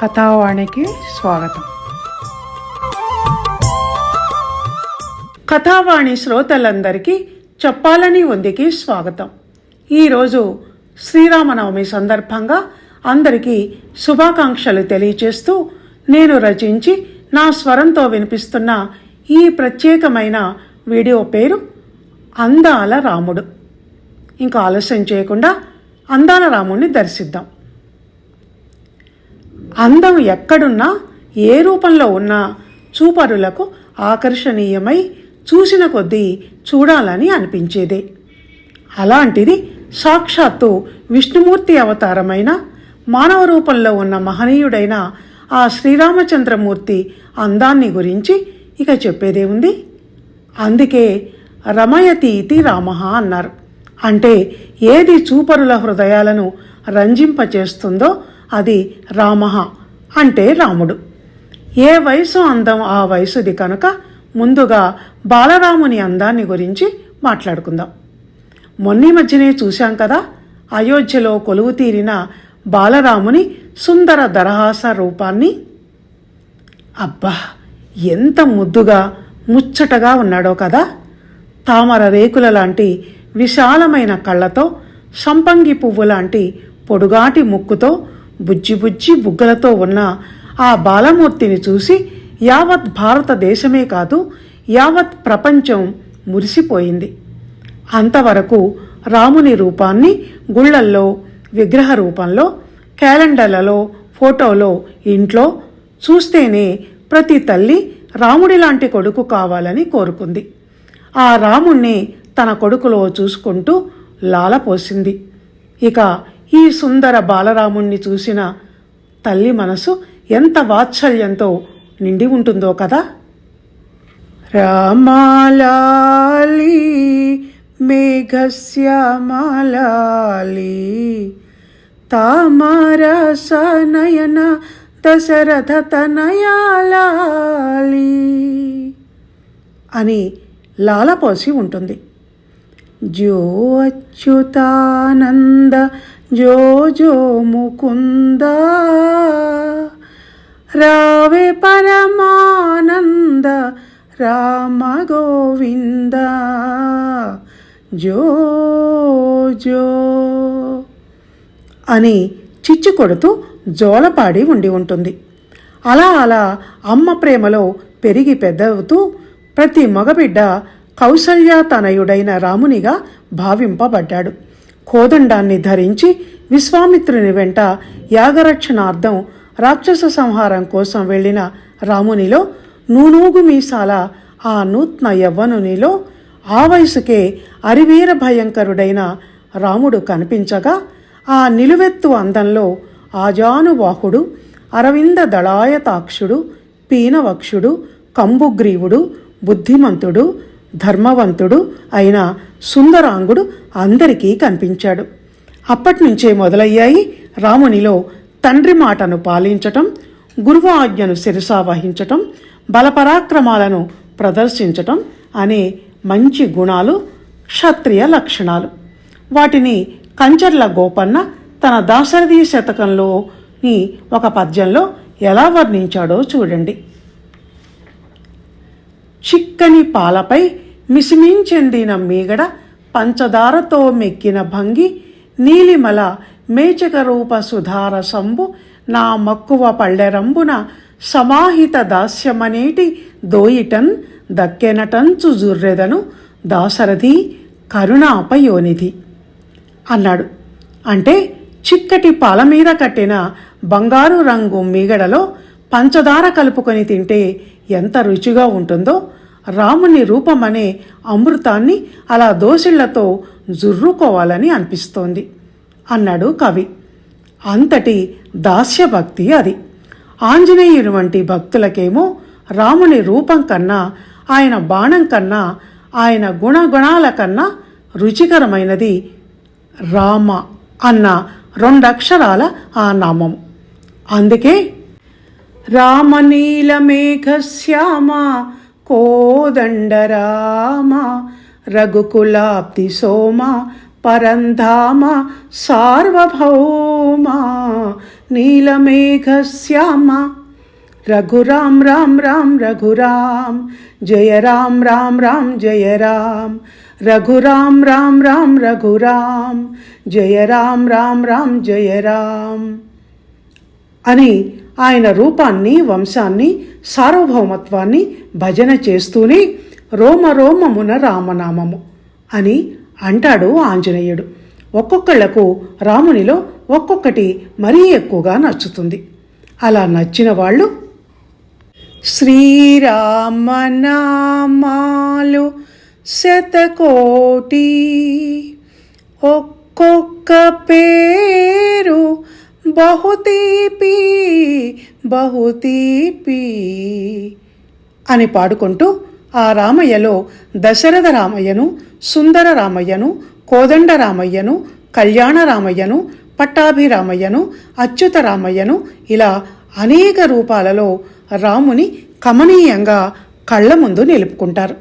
కథావాణికి స్వాగతం. కథావాణి శ్రోతలందరికీ చెప్పాలని ఉందికి స్వాగతం. ఈరోజు శ్రీరామనవమి సందర్భంగా అందరికీ శుభాకాంక్షలు తెలియచేస్తూ నేను రచించి నా స్వరంతో వినిపిస్తున్న ఈ ప్రత్యేకమైన వీడియో పేరు అందాల రాముడు. ఇంకా ఆలస్యం చేయకుండా అందాల రాముడిని దర్శిద్దాం. అందం ఎక్కడున్నా ఏ రూపంలో ఉన్నా చూపరులకు ఆకర్షణీయమై చూసిన కొద్దీ చూడాలని అనిపించేదే. అలాంటిది సాక్షాత్తు విష్ణుమూర్తి అవతారమైన మానవ రూపంలో ఉన్న మహనీయుడైన ఆ శ్రీరామచంద్రమూర్తి అందాన్ని గురించి ఇక చెప్పేదే ఉంది. అందుకే రమయతీతి రామ అన్నారు. అంటే ఏది చూపరుల హృదయాలను రంజింపచేస్తుందో అది రామ అంటే రాముడు. ఏ వయసు అందం ఆ వయసుది కనుక ముందుగా బాలరాముని అందాన్ని గురించి మాట్లాడుకుందాం. మొన్నీ మధ్యనే చూశాం కదా అయోధ్యలో కొలువు తీరిన బాలరాముని సుందర దరహాస రూపాన్ని. అబ్బా ఎంత ముద్దుగా ముచ్చటగా ఉన్నాడో కదా. తామర రేకుల లాంటి విశాలమైన కళ్ళతో సంపంగి పువ్వు లాంటి పొడుగాటి ముక్కుతో బుజ్జి బుజ్జి బుగ్గలతో ఉన్న ఆ బాలమూర్తిని చూసి యావత్ భారతదేశమే కాదు యావత్ ప్రపంచం మురిసిపోయింది. అంతవరకు రాముని రూపాన్ని గుళ్ళల్లో విగ్రహ రూపంలో క్యాలెండర్లలో ఫోటోలో ఇంట్లో చూస్తేనే ప్రతి తల్లి రాముడి లాంటి కొడుకు కావాలని కోరుకుంది. ఆ రాముణ్ణి తన కొడుకులో చూసుకుంటూ లాలపోసింది. ఇక ఈ సుందర బాలరాముణ్ణి చూసిన తల్లి మనసు ఎంత వాత్సల్యంతో నిండి ఉంటుందో కదా? రామాలాలి మేఘశ్యామాలాలి తామరసనయన దశరథ తనయాలాలి అని లాలపోసి ఉంటుంది. జో అచ్యుతానంద జో జో ముకుంద రావే పరమానంద రామ గోవింద జో జో అని చిచ్చు కొడుతూ జోలపాడి ఉండి ఉంటుంది. అలా అలా అమ్మ ప్రేమలో పెరిగి పెద్దవుతూ ప్రతి మగబిడ్డ కౌసల్యాతనయుడైన రామునిగా భావింపబడ్డాడు. కోదండాన్ని ధరించి విశ్వామిత్రుని వెంట యాగరక్షణార్థం రాక్షస సంహారం కోసం వెళ్ళిన రామునిలో నూనూగు మీసాల ఆ నూత్న యవ్వనునిలో ఆ వయసుకే అరివీర భయంకరుడైన రాముడు కనిపించగా ఆ నిలువెత్తు అందంలో ఆజానుబాహుడు అరవింద దళాయతాక్షుడు పీనవక్షుడు కంబుగ్రీవుడు బుద్ధిమంతుడు ధర్మవంతుడు అయిన సుందరాంగుడు అందరికీ కనిపించాడు. అప్పటినుంచే మొదలయ్యాయి రామునిలో తండ్రి మాటను పాలించటం గురువు ఆజ్ఞను శిరసా వహించటం బలపరాక్రమాలను ప్రదర్శించటం అనే మంచి గుణాలు క్షత్రియ లక్షణాలు. వాటిని కంచర్ల గోపన్న తన దాశరథి శతకంలోని ఒక పద్యంలో ఎలా వర్ణించాడో చూడండి. చిక్కని పాలపై మిసిమించెందిన మీగడ పంచదారతో మెక్కిన భంగి నీలిమల మేచక రూప సుధార సంబు నా మక్కువ పళ్ళెరంబున సమాహిత దాస్యమనేటి దోయిటన్ దక్కెనటంచు జుర్రెదను దాశరథి కరుణాపయోనిధి అన్నాడు. అంటే చిక్కటి పాల మీద కట్టిన బంగారు రంగు మీగడలో పంచదార కలుపుకొని తింటే ఎంత రుచిగా ఉంటుందో రాముని రూపమనే అమృతాన్ని అలా దోసిళ్ళతో జుర్రుకోవాలని అనిపిస్తోంది అన్నాడు కవి. అంతటి దాస్యభక్తి అది. ఆంజనేయుని వంటి భక్తులకేమో రాముని రూపం కన్నా ఆయన బాణం కన్నా ఆయన గుణగుణాల కన్నా రుచికరమైనది రామ అన్న రెండక్షరాల ఆ నామం. అందుకే రామనీలమేఘశ్యామ కోదండరామ రఘుకులాబ్ది సోమ పరంధామ సార్వభౌమ నీలమేఘశ్యామ. రఘురాం రామ్ రామ్ రఘురాం జయ రామ్ రామ్ రామ్ జయ రామ్ రఘురాం రామ్ రామ్ రఘురాం జయ రామ్ రామ్ రామ్ జయ రామ్ అని ఆయన రూపాన్ని వంశాన్ని సార్వభౌమత్వాన్ని భజన చేస్తూనే రోమ రోమమున రామనామము అని అంటాడు ఆంజనేయుడు. ఒక్కొక్కళ్ళకు రామునిలో ఒక్కొక్కటి మరీ ఎక్కువగా నచ్చుతుంది. అలా నచ్చిన వాళ్ళు శ్రీరామనామాలు శతకోటి ఒక్కొక్క పేరు బహుతీపి బహుతీపి అని పాడుకుంటూ ఆ రామయ్యలో దశరథ రామయ్యను సుందర రామయ్యను కోదండ రామయ్యను కళ్యాణ రామయ్యను పట్టాభిరామయ్యను అచ్యుత రామయ్యను ఇలా అనేక రూపాలలో రాముని కమనీయంగా కళ్ళ ముందు నిలుపుకుంటారు.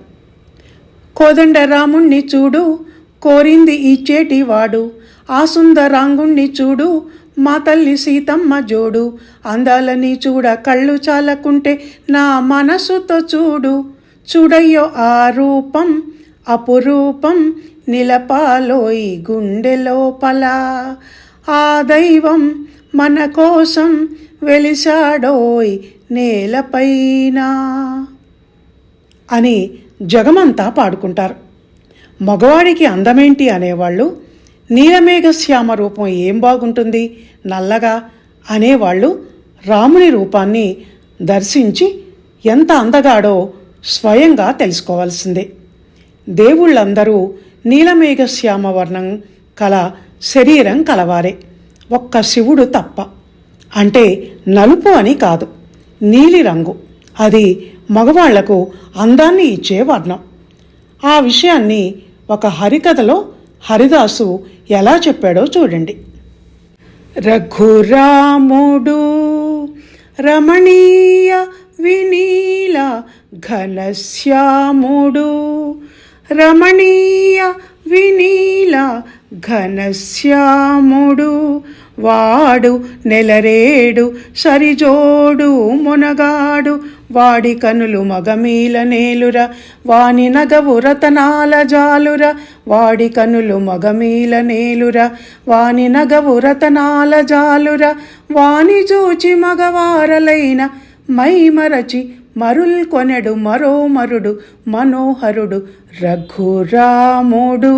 కోదండ రాముణ్ణి చూడు కోరింది ఈ వాడు ఆ సుందరాంగుణ్ణి చూడు మా తల్లి సీతమ్మ జోడు. అందాలని చూడ కళ్ళు చాలకుంటే నా మనసుతో చూడు. చూడయ్యో ఆ రూపం అపురూపం నిలపాలోయి గుండె లోపల. ఆ దైవం మన కోసం వెలిసాడోయ్ నేలపైన అని జగమంతా పాడుకుంటారు. మగవాడికి అందమేంటి అనేవాళ్ళు నీలమేఘశ్యామ రూపం ఏం బాగుంటుంది? నల్లగా అనేవాళ్ళు రాముని రూపాన్ని దర్శించి ఎంత అందగాడో స్వయంగా తెలుసుకోవాల్సిందే. దేవుళ్ళందరూ నీలమేఘశ్యామ వర్ణం కల శరీరం కలవారే. ఒక్క శివుడు తప్ప. అంటే నలుపు అని కాదు నీలిరంగు అది మగవాళ్ళకు అందాన్ని ఇచ్చే వర్ణం. ఆ విషయాన్ని ఒక హరికథలో హరిదాసు ఎలా చెప్పాడో చూడండి. రఘురాముడు రమణీయ వినీల ఘనశ్యాముడు రమణీయ వినీల ఘనశ్యాముడు వాడు నెలరేడు సరిజోడు మునగాడు వాడి కనులు మగమీల నేలుర వాని నగవు రతనాల జాలుర. వాడి కనులు మగమీల నేలుర వాని నగవు రతనాల జాలుర. వాని చూచి మగవారలైన మైమరచి మరుల్ కొనెడు మరో మరుడు మనోహరుడు రఘురాముడు.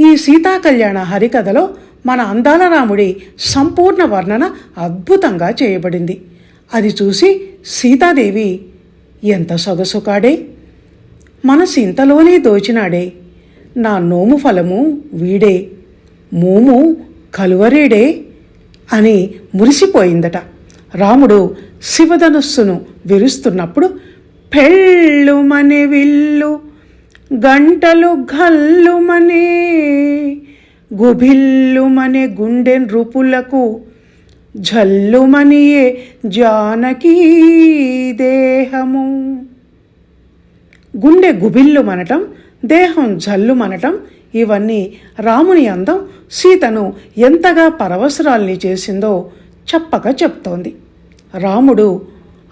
ఈ సీతాకళ్యాణ హరికథలో మన అందాల రాముడి సంపూర్ణ వర్ణన అద్భుతంగా చేయబడింది. అది చూసి సీతాదేవి ఎంత సొగసుకాడే? మనసు ఇంతలోనే దోచినాడే. నా నోము ఫలము వీడే. మోము కలువరేడే అని మురిసిపోయిందట. రాముడు శివధనుస్సును విరుస్తున్నప్పుడు పెళ్ళుమనే విల్లు గంటలు గల్లుమనే గుభిల్లుమనే గుండె నృపులకు జల్లుమనియే జానకీ దేహము. గుండె గుబిల్లుమనటం దేహం జల్లుమనటం ఇవన్నీ రాముని అందం సీతను ఎంతగా పరవసరాల్ని చేసిందో చెప్పక చెప్తోంది. రాముడు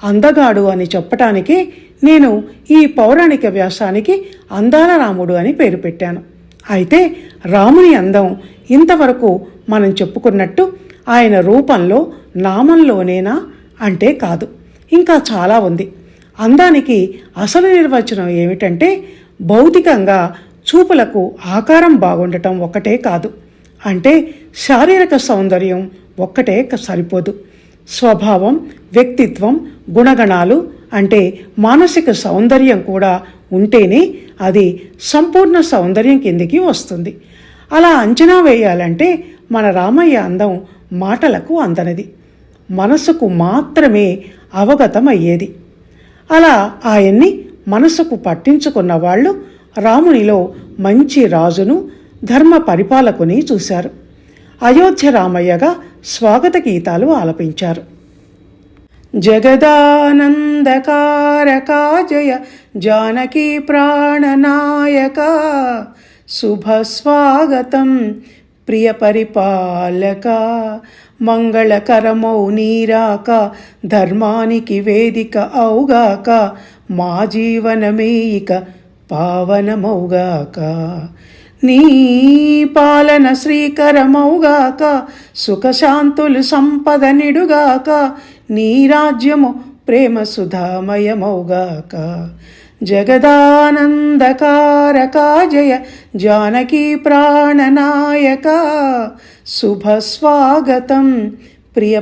అందగాడు అని చెప్పటానికే నేను ఈ పౌరాణిక వ్యాసానికి అందాల రాముడు అని పేరు పెట్టాను. అయితే రాముని అందం ఇంతవరకు మనం చెప్పుకున్నట్టు ఆయన రూపంలో నామంలోనేనా? అంటే కాదు. ఇంకా చాలా ఉంది. అందానికి అసలు నిర్వచనం ఏమిటంటే భౌతికంగా చూపులకు ఆకారం బాగుండటం ఒక్కటే కాదు. అంటే శారీరక సౌందర్యం ఒక్కటే క- సరిపోదు. స్వభావం వ్యక్తిత్వం గుణగణాలు అంటే మానసిక సౌందర్యం కూడా ఉంటేనే అది సంపూర్ణ సౌందర్యం కిందికి వస్తుంది. అలా అంచనా వేయాలంటే మన రామయ్య అందం మాటలకు అందనది. మనసుకు మాత్రమే అవగతమయ్యేది. అలా ఆయన్ని మనసుకు పట్టించుకున్న వాళ్ళు రామునిలో మంచి రాజును ధర్మ పరిపాలకుని చూశారు. అయోధ్య రామయ్యగా స్వాగత గీతాలు ఆలపించారు. జగదానందకారకా జయ జానకీ ప్రాణనాయక శుభ స్వాగతం ప్రియ పరిపాలక మంగళకరమౌ నీరాక ధర్మానికి వేదిక అవుగాక మా జీవనమే ఇక పావనమౌగాక. నీ పాలన శ్రీకరమౌగాక సుఖశాంతులు సంపద నిడుగాక నీ రాజ్యము ప్రేమ సుధామయమౌగాక. జగదానందకారక జయ జానకీ ప్రాణనాయక శుభ స్వాగతం ప్రియ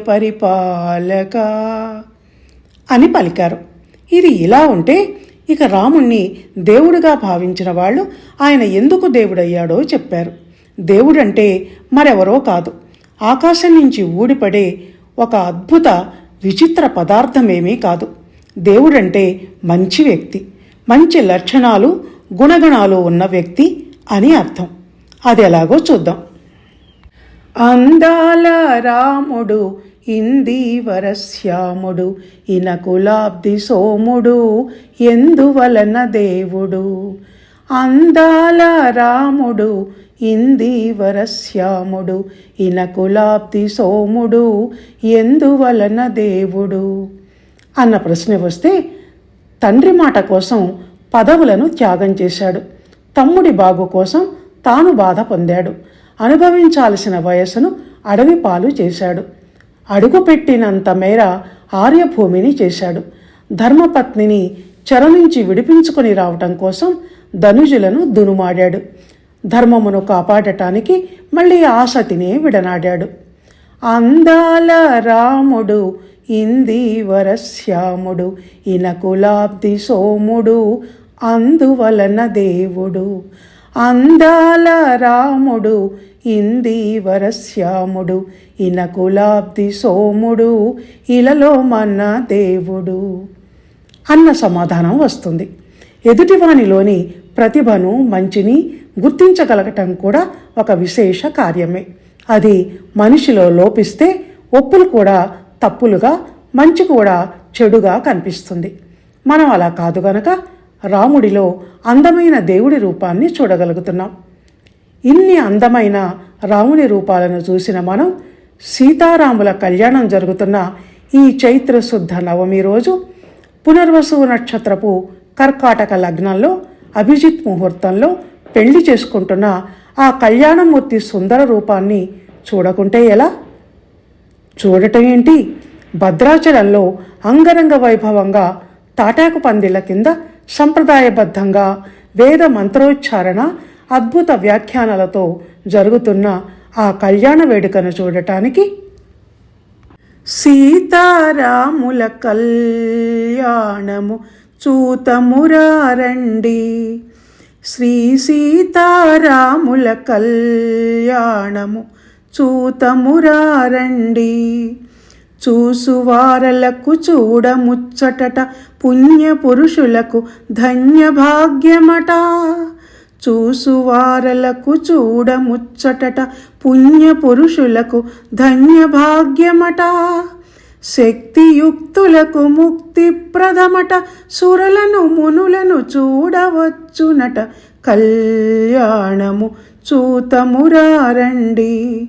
అని పలికారు. ఇది ఇలా ఉంటే ఇక రాముణ్ణి దేవుడిగా భావించిన వాళ్ళు ఆయన ఎందుకు దేవుడయ్యాడో చెప్పారు. దేవుడంటే మరెవరో కాదు. ఆకాశం నుంచి ఊడిపడే ఒక అద్భుత విచిత్ర పదార్థమేమీ కాదు. దేవుడంటే మంచి వ్యక్తి. మంచి లక్షణాలు గుణగణాలు ఉన్న వ్యక్తి అని అర్థం. అది ఎలాగో చూద్దాం. అందాల రాముడు ఇందీవరశ్యాముడు ఇనకులాబ్ది సోముడు ఎందువలన దేవుడు? అందాల రాముడు ఇందీవరశ్యాముడు ఇనకులాబ్ది సోముడు ఎందువలన దేవుడు? అన్న ప్రశ్న వస్తే తండ్రి మాట కోసం పదవులను త్యాగం చేశాడు. తమ్ముడి బాగు కోసం తాను బాధ పొందాడు. అనుభవించాల్సిన వయస్సును అడవి పాలు చేశాడు. అడుగుపెట్టినంత మేర ఆర్యభూమిని చేశాడు. ధర్మపత్నిని చెర నుంచి విడిపించుకొని రావటం కోసం ధనుజులను దునుమాడాడు. ధర్మమును కాపాడటానికి మళ్ళీ ఆసతినే విడనాడాడు. అందాల రాముడు ఇందీవరశ్యాముడు ఇనకులాబ్ది సోముడు అందువలన దేవుడు. అందాల రాముడు ఇందీవరశ్యాముడు ఇనకులాబ్ది సోముడు ఇలలో మన దేవుడు. అన్న సమాధానం వస్తుంది. ఎదుటివానిలోని ప్రతిభను మంచిని గుర్తించగలగటం కూడా ఒక విశేష కార్యమే. అది మనిషిలో లోపిస్తే ఒప్పులు కూడా తప్పులుగా మంచి కూడా చెడుగా కనిపిస్తుంది. మనం అలా కాదు గనక రాముడిలో అందమైన దేవుడి రూపాన్ని చూడగలుగుతున్నాం. ఇన్ని అందమైన రాముని రూపాలను చూసిన మనం సీతారాముల కళ్యాణం జరుగుతున్న ఈ చైత్ర శుద్ధ నవమి రోజు పునర్వసు నక్షత్రపు కర్కాటక లగ్నంలో అభిజిత్ ముహూర్తంలో పెళ్ళి చేసుకుంటున్న ఆ కళ్యాణమూర్తి సుందర రూపాన్ని చూడకుంటే ఎలా? చూడటం ఏంటి? భద్రాచలంలో అంగరంగ వైభవంగా తాటాకు పందిళ్ళ కింద సంప్రదాయబద్ధంగా వేద మంత్రోచ్చారణ అద్భుత వ్యాఖ్యానాలతో జరుగుతున్న ఆ కళ్యాణ వేడుకను చూడటానికి సీతారాముల కళ్యాణము చూతమురారండి. శ్రీ సీతారాముల కళ్యాణము చూతమురారండి. చూసువారలకు చూడముచ్చటట పుణ్య పురుషులకు ధన్య భాగ్యమట చూసువారలకు చూడముచ్చటట పుణ్య పురుషులకు ధన్య భాగ్యమట శక్తియుక్తులకు ముక్తి ప్రథమట సురలను మునులను చూడవచ్చునట. కళ్యాణము చూతమురారండి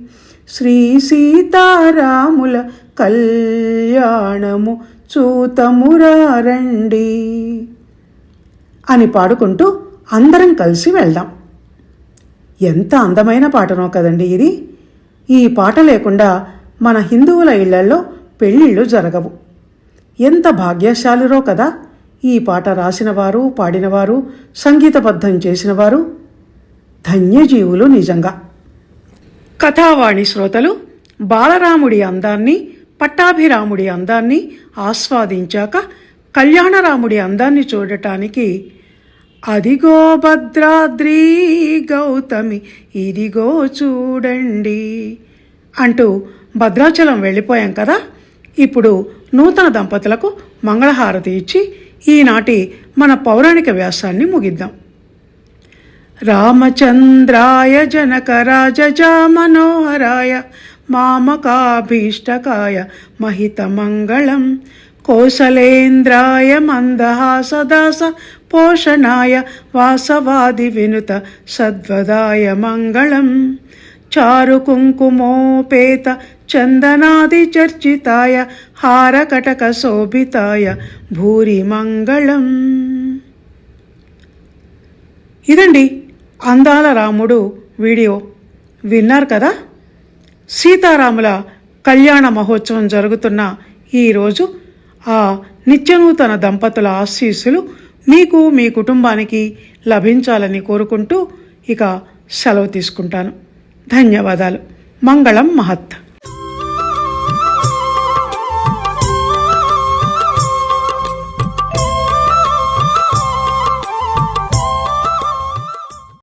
శ్రీ సీతారాముల కళ్యాణము చూతమురారండి అని పాడుకుంటూ అందరం కలిసి వెళ్దాం. ఎంత అందమైన పాటనో కదండి ఇది. ఈ పాట లేకుండా మన హిందువుల ఇళ్ళలో పెళ్ళిళ్ళు జరగవు. ఎంత భాగ్యశాలిరో కదా. ఈ పాట రాసినవారు పాడినవారు సంగీతబద్ధం చేసినవారు ధన్యజీవులు నిజంగా. కథావాణి శ్రోతలు బాలరాముడి అందాన్ని పట్టాభిరాముడి అందాన్ని ఆస్వాదించాక కళ్యాణరాముడి అందాన్ని చూడటానికి అదిగో భద్రాద్రి గౌతమి ఇదిగో చూడండి అంటూ భద్రాచలం వెళ్ళిపోయాం కదా. ఇప్పుడు నూతన దంపతులకు మంగళహారతి ఇచ్చి ఈనాటి మన పౌరాణిక వ్యాసాన్ని ముగిద్దాం. రామచంద్రాయ జనకరాజజా మనోహరాయ మామకాభీష్టకాయ మహితమంగళం. కోసలేంద్రాయ మందహాసదాస పోషణాయ వాసవాది వినుత సద్వదాయ మంగళం. చారు కుంకుమోపేత చందనాది చర్చితాయ హారకటక శోభితాయ భూరి మంగళం ఇదండి అందాల రాముడు వీడియో విన్నారు కదా? సీతారాముల కళ్యాణ మహోత్సవం జరుగుతున్న ఈరోజు ఆ నిత్యనూతన దంపతుల ఆశీస్సులు మీకు మీ కుటుంబానికి లభించాలని కోరుకుంటూ ఇక సెలవు తీసుకుంటాను. ధన్యవాదాలు. మంగళం మహత్.